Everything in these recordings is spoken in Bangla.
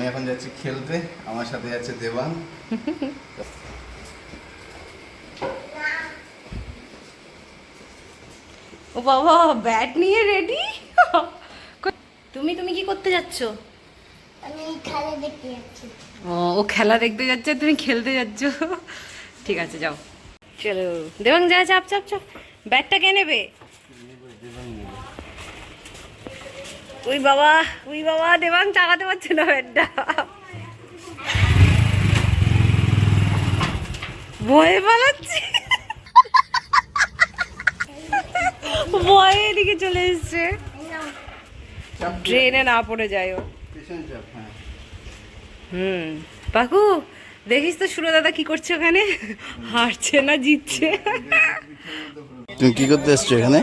আমি এখন যাচ্ছি খেলতে আমার সাথে যাচ্ছে দেবাং ও বাবা ব্যাট নিয়ে রেডি তুমি তুমি কি করতে যাচ্ছ? আমি খেলা দেখতে যাচ্ছি। ও ও খেলা দেখতে যাচ্ছে তুমি খেলতে যাচ্ছ। ঠিক আছে যাও। চলো। দেবাং যা চাপ চাপ চাপ। ব্যাটটা কে নেবে? ওই বাবা ওই বাবা দেবাং চালাতে পারছে না ব্যাটটা ভয়ে পালাচ্ছে। ভয়ে এদিকে চলে এসছে। ট্রেনে না পড়ে যায় ও। হ্যাঁ। হুম। পাকু দেখিস তো সুরো দাদা কি করছে ওখানে? হারছে না জিতছে। তুমি কি করতে এসছো এখানে?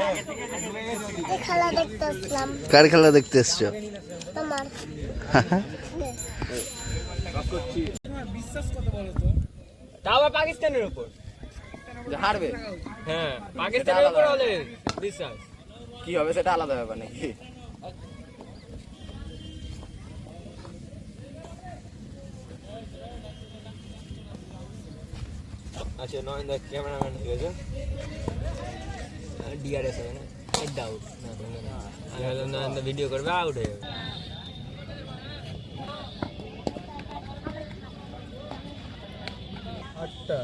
খেলা দেখতে আসলাম। কার খেলা দেখতে এসছো? তোমার? তাও পাকিস্তানের উপর? হারবে? হ্যাঁ পাকিস্তানের উপর হলে বিশ্বাস। কি হবে সেটা আলাদা ব্যাপার নাকি? আচ্ছা নয়ন দা ক্যামেরাম্যান হয়ে গেছে। ডিআরএস হবে না? এটা আউট না দা ভিডিও করবে আউট হয়ে যাবে আটটা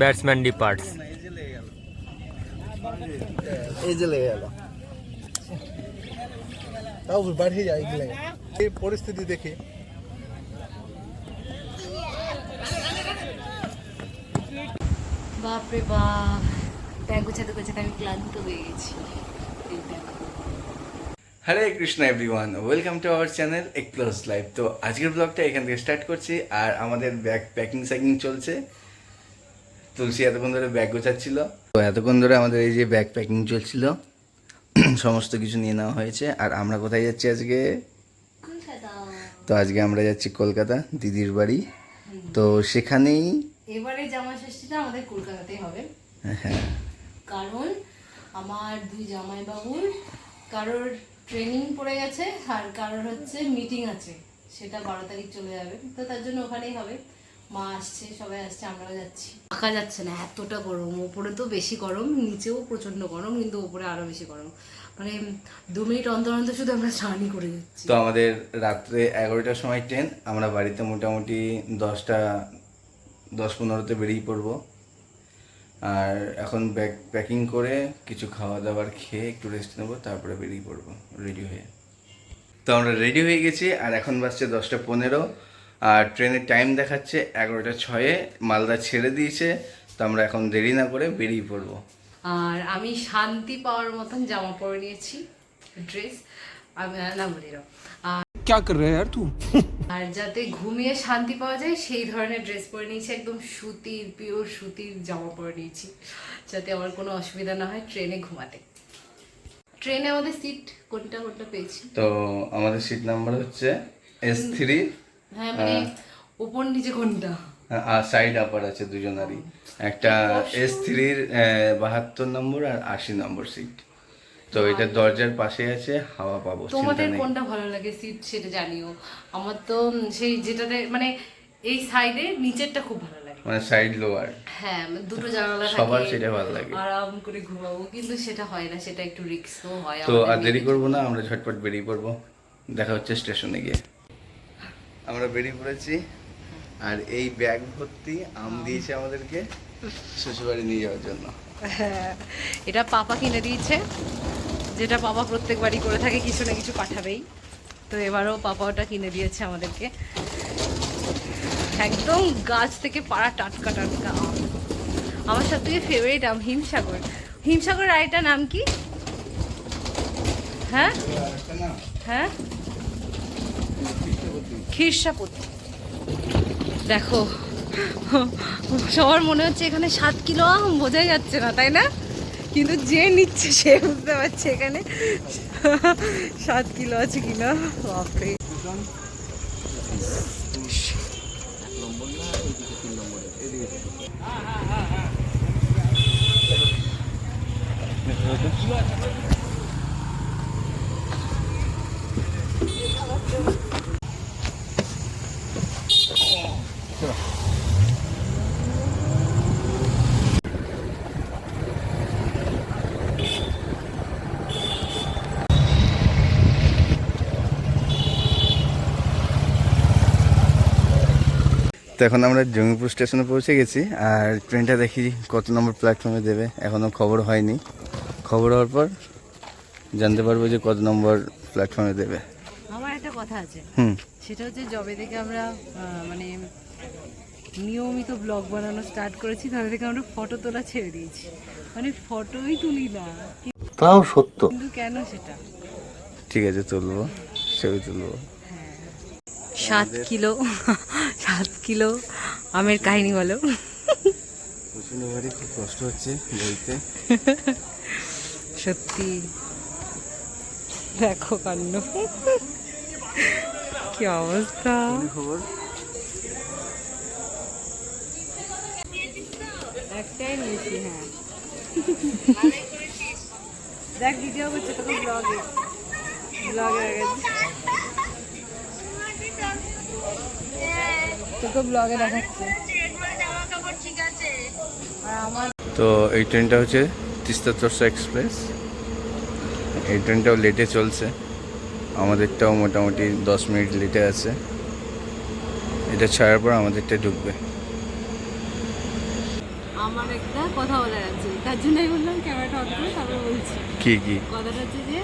ব্যাটসম্যান ডিপার্টস এই যে লেগে গেল। তাও বাড়িয়ে যায় এগুলো এই পরিস্থিতি দেখে। বাপরে বাপ। ব্যাগ গোছাতে গোছাতে আমি ক্লান্ত হয়ে গেছি। এই Hare Krishna everyone welcome to our channel explores life তো আজকের ব্লগটা এখান থেকে স্টার্ট করছি আর আমাদের ব্যাগ প্যাকিং স্যাকিং চলছে। তুলসী এতক্ষণ ধরে ব্যাগ গোছাচ্ছিল। তো এতক্ষণ ধরে আমাদের এই যে ব্যাগ প্যাকিং চলছিল সমস্ত কিছু নিয়ে নেওয়া হয়েছে। আর আমরা কোথায় যাচ্ছি আজকে? তো আজকে আমরা যাচ্ছি কলকাতা দিদির বাড়ি। তো সেখানেই এবারে জামা ষষ্ঠীটা আমাদের কলকাতাতেই হবে। হ্যাঁ। কারণ আমার দুই জামাই বাবুর কারোর ট্রেনিং পড়ে গেছে আর কারোর হচ্ছে মিটিং আছে। সেটা বারো তারিখ চলে যাবে। তো তার জন্য ওখানেই হবে। মা আসছে, সবাই আসছে, আমরাও যাচ্ছি। থাকা যাচ্ছে না, এতটা গরম। ওপরে তো বেশি গরম, নিচেও প্রচণ্ড গরম, কিন্তু ওপরে আরও বেশি গরম। মানে দু মিনিট অন্তর অন্তর শুধু আমরা স্নানই করে যাচ্ছি। তো আমাদের রাত্রে এগারোটার সময় ট্রেন, আমরা বাড়িতে মোটামুটি দশটা, দশ পনেরোতে বেরিয়ে পড়ব। আর এখন ব্যাগ প্যাকিং করে কিছু খাওয়া দাওয়ার খেয়ে একটু রেস্ট নেব, তারপরে বেরিয়ে পড়ব রেডি হয়ে। তো আমরা রেডি হয়ে গেছি, আর এখন বাজছে দশটা পনেরো। আর ট্রেনের টাইম দেখাচ্ছে এগারোটা ছয়ে। মালদা ছেড়ে দিয়েছে তো আমরা এখন দেরি না করে বেরিয়ে পড়ব। আর আমি শান্তি পাওয়ার মতন জামা পরে নিয়েছি ড্রেস না বলি আর তু আর যাতে ঘুমিয়ে শান্তি পাওয়া যায় সেই ধরনের ড্রেস পরে নিয়েছি। একদম সুতির পিওর সুতির জামা পরে নিয়েছি যাতে আমার কোনো অসুবিধা না হয় ট্রেনে ঘুমাতে। ট্রেনে আমাদের সিট কোনটা কোনটা পেয়েছি? তো আমাদের সিট নাম্বার হচ্ছে এস থ্রি হ্যাঁ মানে উপর নিচে কোনটা? আর সাইড আপার আছে দুজনারই। একটা এস থ্রির বাহাত্তর নম্বর আর আশি নম্বর সিট তো এটা দরজার পাশে আছে হাওয়া পাবো তোমাদের কোনটা ভালো লাগে সিট সেটা জানিও। আমার তো সেই যেটাতে মানে এই সাইডে নিচেরটা খুব ভালো লাগে। মানে সাইড লোয়ার হ্যাঁ দুটো জানালা সবার সেটা ভালো লাগে। আরাম করে ঘুমাবো কিন্তু সেটা হয় না সেটা একটু রিস্কও হয় তো আর দেরি। করব না আমরা ঝটপট বেরিয়ে পড়ব। দেখা হচ্ছে স্টেশনে গিয়ে। আমরা বেরিয়ে পড়েছি। আর এই ব্যাগ ভর্তি আম দিয়েছে আমাদেরকে শ্বশুরবাড়ি নিয়ে যাওয়ার জন্য। হ্যাঁ, এটা পাপা কিনে দিয়েছে যেটা পাপা প্রত্যেকবারই করে থাকে কিছু না কিছু পাঠাবেই। তো এবারও পাপা ওটা কিনে দিয়েছে আমাদেরকে। একদম গাছ থেকে পাড়া টাটকা টাটকা আম। আমার সব থেকে ফেভারিট আম হিমসাগর। হিমসাগর আর নাম কি? হ্যাঁ? হ্যাঁ? খিরসাপতি দেখো, সবার মনে হচ্ছে এখানে সাত কিলো আম, বোঝাই যাচ্ছে না, তাই না? কিন্তু যে নিচ্ছে সে বুঝতে পারছে এখানে সাত কিলো আছে কিনা। বাপরে। তিন তো এখন আমরা জঙ্গিপুর স্টেশনে পৌঁছে গেছি আর ট্রেনটা দেখি কত নম্বর প্ল্যাটফর্মে দেবে। এখনও খবর হয়নি। খবর হওয়ার পর জানতে পারব যে কত নম্বর প্ল্যাটফর্মে দেবে। আমার একটা কথা আছে। হুম। সেটা হচ্ছে জবে থেকে আমরা মানে নিয়মিত ব্লগ বানানো স্টার্ট করেছি তাদের থেকে আমরা ফটো তোলা ছেড়ে দিয়েছি। মানে ফটোই তুলি না। তাও সত্য। কিন্তু কেন সেটা? ঠিক আছে তুলবো ছবি তুলবো। সাত কিলো। সাত কিলো আমের কাহিনী বলো। খুব কষ্ট হচ্ছে বইতে। সত্যি। দেখো কাণ্ড। কি অবস্থা। খবর? একটাই নিয়েছি হ্যাঁ। দেখ ভিডিও করছে তোকে ব্লগে ব্লগে তোকে ব্লগে দেখাচ্ছে। তো এই ট্রেনটা হচ্ছে তিস্তা চর্চা এক্সপ্রেস। এই ট্রেনটাও লেটে চলছে। আমাদেরটাও মোটামুটি দশ মিনিট লেটে আছে। এটা ছাড়ার পর আমাদেরটা ঢুকবে। আমার একটা কথা বলার আছে তার জন্যই বললাম ক্যামেরাটা অন করে তারপরে বলছি। কি কি? কথাটা হচ্ছে যে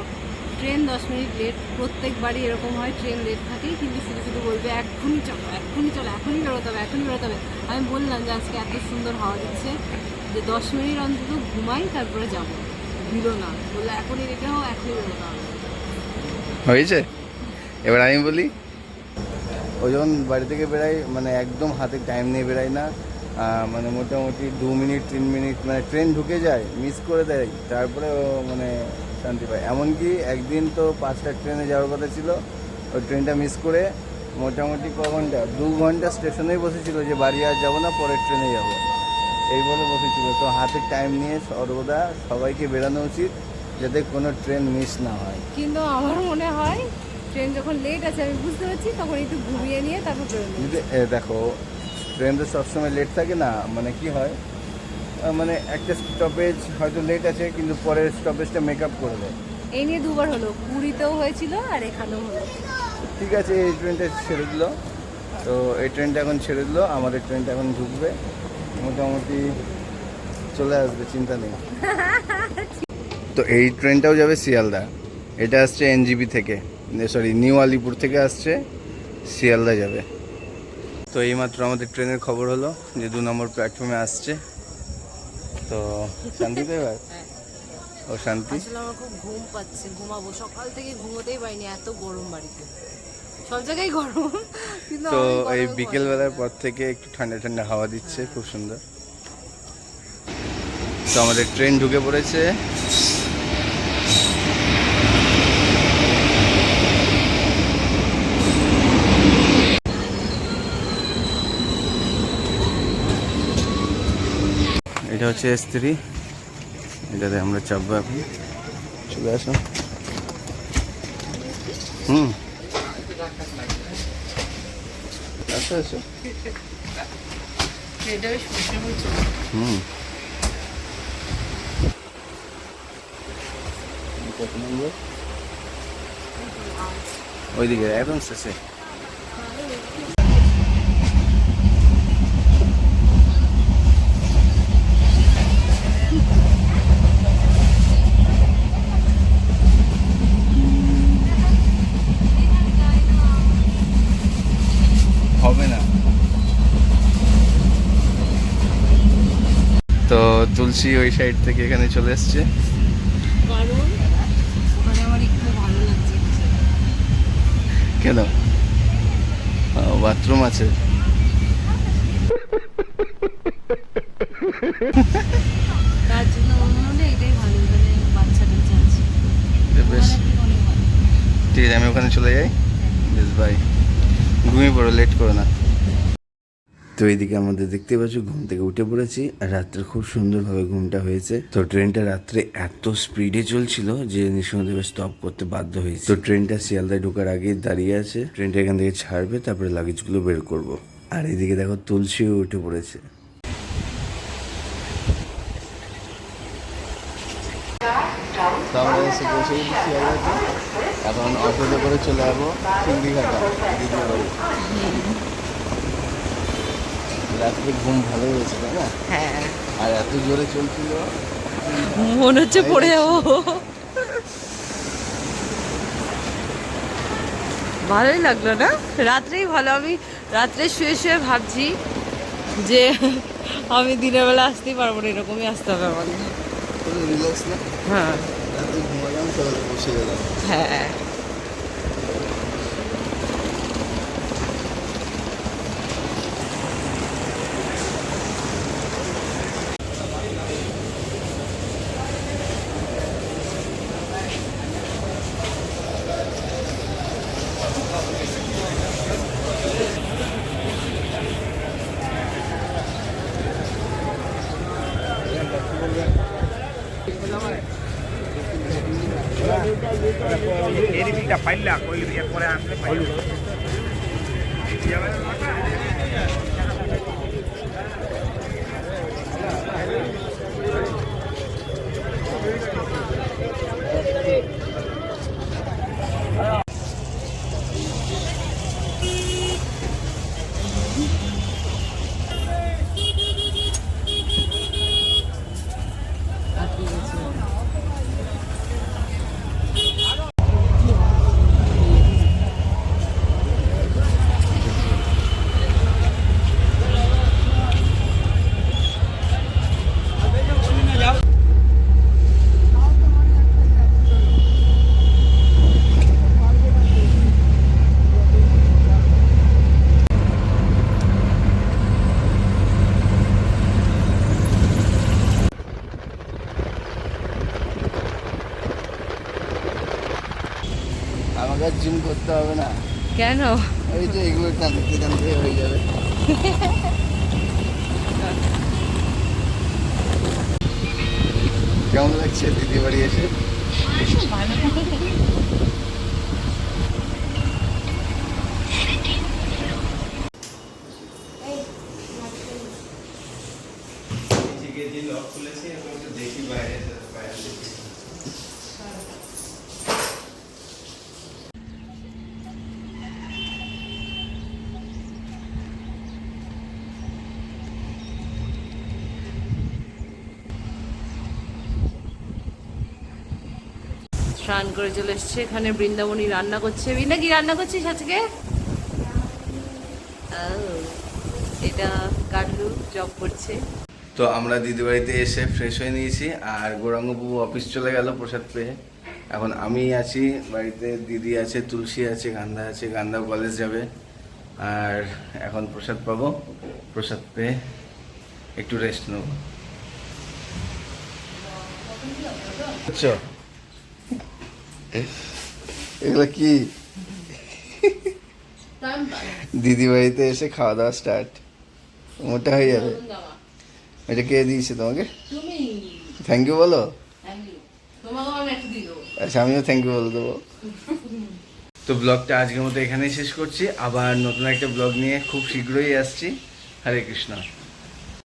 ট্রেন দশ মিনিট লেট প্রত্যেকবারই এরকম হয়, ট্রেন লেট থাকে কিন্তু শুধু শুধু বলবে এক্ষুনি চলো এক্ষুনি চলো, এখনই বেরোতে হবে, এখনই বেরোতে হবে। আমি বললাম যে, আজকে এত সুন্দর হাওয়া দিচ্ছে যে, দশ মিনিট অন্তত ঘুমাই, তারপরে যাব। দিল না। বলল, এখনই রেখে হও, এখনই বেরোতে হবে। হয়েছে? এবার আমি বলি ও যখন বাড়ি থেকে বেরাই মানে একদম হাতে টাইম নিয়ে বেরাই না। মানে মোটামুটি দু মিনিট, তিন মিনিট মানে ট্রেন ঢুকে যায় মিস করে দেয় তারপরে মানে শান্তি পায়। এমনকি একদিন তো পাঁচটা ট্রেনে যাওয়ার কথা ছিল ওই ট্রেনটা মিস করে মোটামুটি ক ঘণ্টা দু ঘণ্টা স্টেশনেই বসেছিল যে বাড়ি আর যাব না পরের ট্রেনে যাব। এই বলে বসেছিল। তো হাতে টাইম নিয়ে সর্বদা সবাইকে বেরানো উচিত যাতে কোনো ট্রেন মিস না হয়। কিন্তু আমার মনে হয় ট্রেন যখন লেট আছে আমি বুঝতে পারছি তখন একটু ঘুরিয়ে নিয়ে তারপর দেখো ট্রেন তো সবসময় লেট থাকে না মানে কি হয়? মানে একটা স্টপেজ হয়তো লেট আছে কিন্তু পরের স্টপেজটা মেক আপ করে দেয়। এই নিয়ে দুবার হলো পুরীতেও হয়েছিল আর এখানেও হলো। ঠিক আছে এই ট্রেনটা ছেড়ে দিল। তো এই ট্রেনটা এখন ছেড়ে দিল আমাদের ট্রেনটা এখন ঢুকবে। মোটামুটি চলে আসবে চিন্তা নেই। তো এই ট্রেনটাও যাবে শিয়ালদা। এটা আসছে এনজিবি থেকে। সরি নিউ আলিপুর থেকে আসছে শিয়ালদা যাবে। তো এইমাত্র আমাদের ট্রেনের খবর হলো যে দু নম্বর প্ল্যাটফর্মে আসছে। তো শান্তি তো এবার? ও শান্তি? আসলে আমার খুব ঘুম পাচ্ছে ঘুমাবো। সকাল থেকে ঘুমোতেই পারিনি এত গরম বাড়িতে। সব জায়গায় গরম কিন্তু তো এই বিকেল বেলার পর থেকে একটু ঠান্ডা ঠান্ডা হাওয়া দিচ্ছে খুব সুন্দর। তো আমাদের ট্রেন ঢুকে পড়েছে। এটা হচ্ছে স্ত্রী এটাতে আমরা চাপবো এখন। চলে আসো। হুম। আচ্ছা আচ্ছা। হুম। ওইদিকে একদম শেষে হবে না তো তুলসী ওই সাইড থেকে এখানে চলে এসছে। কেন? বাথরুম আছে। বেশ। ঠিক আছে, আমি ওখানে চলে যাই। বেশ বাই ঘুমিয়ে পড়ো লেট করো না। তো এইদিকে আমাদের দেখতে পাচ্ছ, ঘুম থেকে উঠে পড়েছি। আর রাত্রে খুব সুন্দরভাবে ঘুমটা হয়েছে। তো ট্রেনটা রাত্রে এত স্পিডে চলছিল যে নিঃসন্দেহে স্টপ করতে বাধ্য হয়েছে। তো ট্রেনটা শিয়ালদায় ঢোকার আগে দাঁড়িয়ে আছে। ট্রেনটা এখান থেকে ছাড়বে, তারপরে লাগেজগুলো বের করব। আর এদিকে দেখো, তুলসীও উঠে পড়েছে। এখন অটোতে করে চলে যাব চিংড়িঘাটা রাত্রে ঘুম ভালো হয়েছে তাই না? হ্যাঁ। আর এত জোরে চলছিল? মনে হচ্ছে পড়ে যাব। ভালোই লাগল না? রাত্রেই ভালো। আমি রাত্রে শুয়ে শুয়ে ভাবছি যে আমি দিনের বেলা আসতেই পারব না এরকমই আসতে হবে আমাকে। না? হ্যাঁ। রাত্রে ঘুমালাম তো বসে গেলাম হ্যাঁ আর জিম করতে হবে না। কেন? ওই যে এগুলো টানতে টানতে হয়ে যাবে। কেমন লাগছে দিদি বাড়ি এসে? স্নান করে চলে এসছে। এখানে বৃন্দাবনী রান্না করছে। বৃন্দা, কি রান্না করছিস আজকে? এটা কাটলু জব করছে। তো আমরা দিদি বাড়িতে এসে ফ্রেশ হয়ে নিয়েছি আর গৌরাঙ্গবাবু অফিস চলে গেল প্রসাদ পেয়ে। এখন আমি আছি, বাড়িতে দিদি আছে, তুলসী আছে গান্ধা আছে গান্ধাও কলেজ যাবে। আর এখন প্রসাদ পাবো, প্রসাদ পেয়ে একটু রেস্ট নেব। বুঝছ এগুলো কি? দিদি বাড়িতে এসে খাওয়া দাওয়া স্টার্ট মোটা হয়ে যাবে। এটা কে দিয়েছে তোমাকে? থ্যাংক ইউ বলো। আচ্ছা আমিও থ্যাংক ইউ বলে দেবো। তো ব্লগটা আজকের মতো এখানেই শেষ করছি। আবার নতুন একটা ব্লগ নিয়ে খুব শীঘ্রই আসছি। হরে কৃষ্ণ।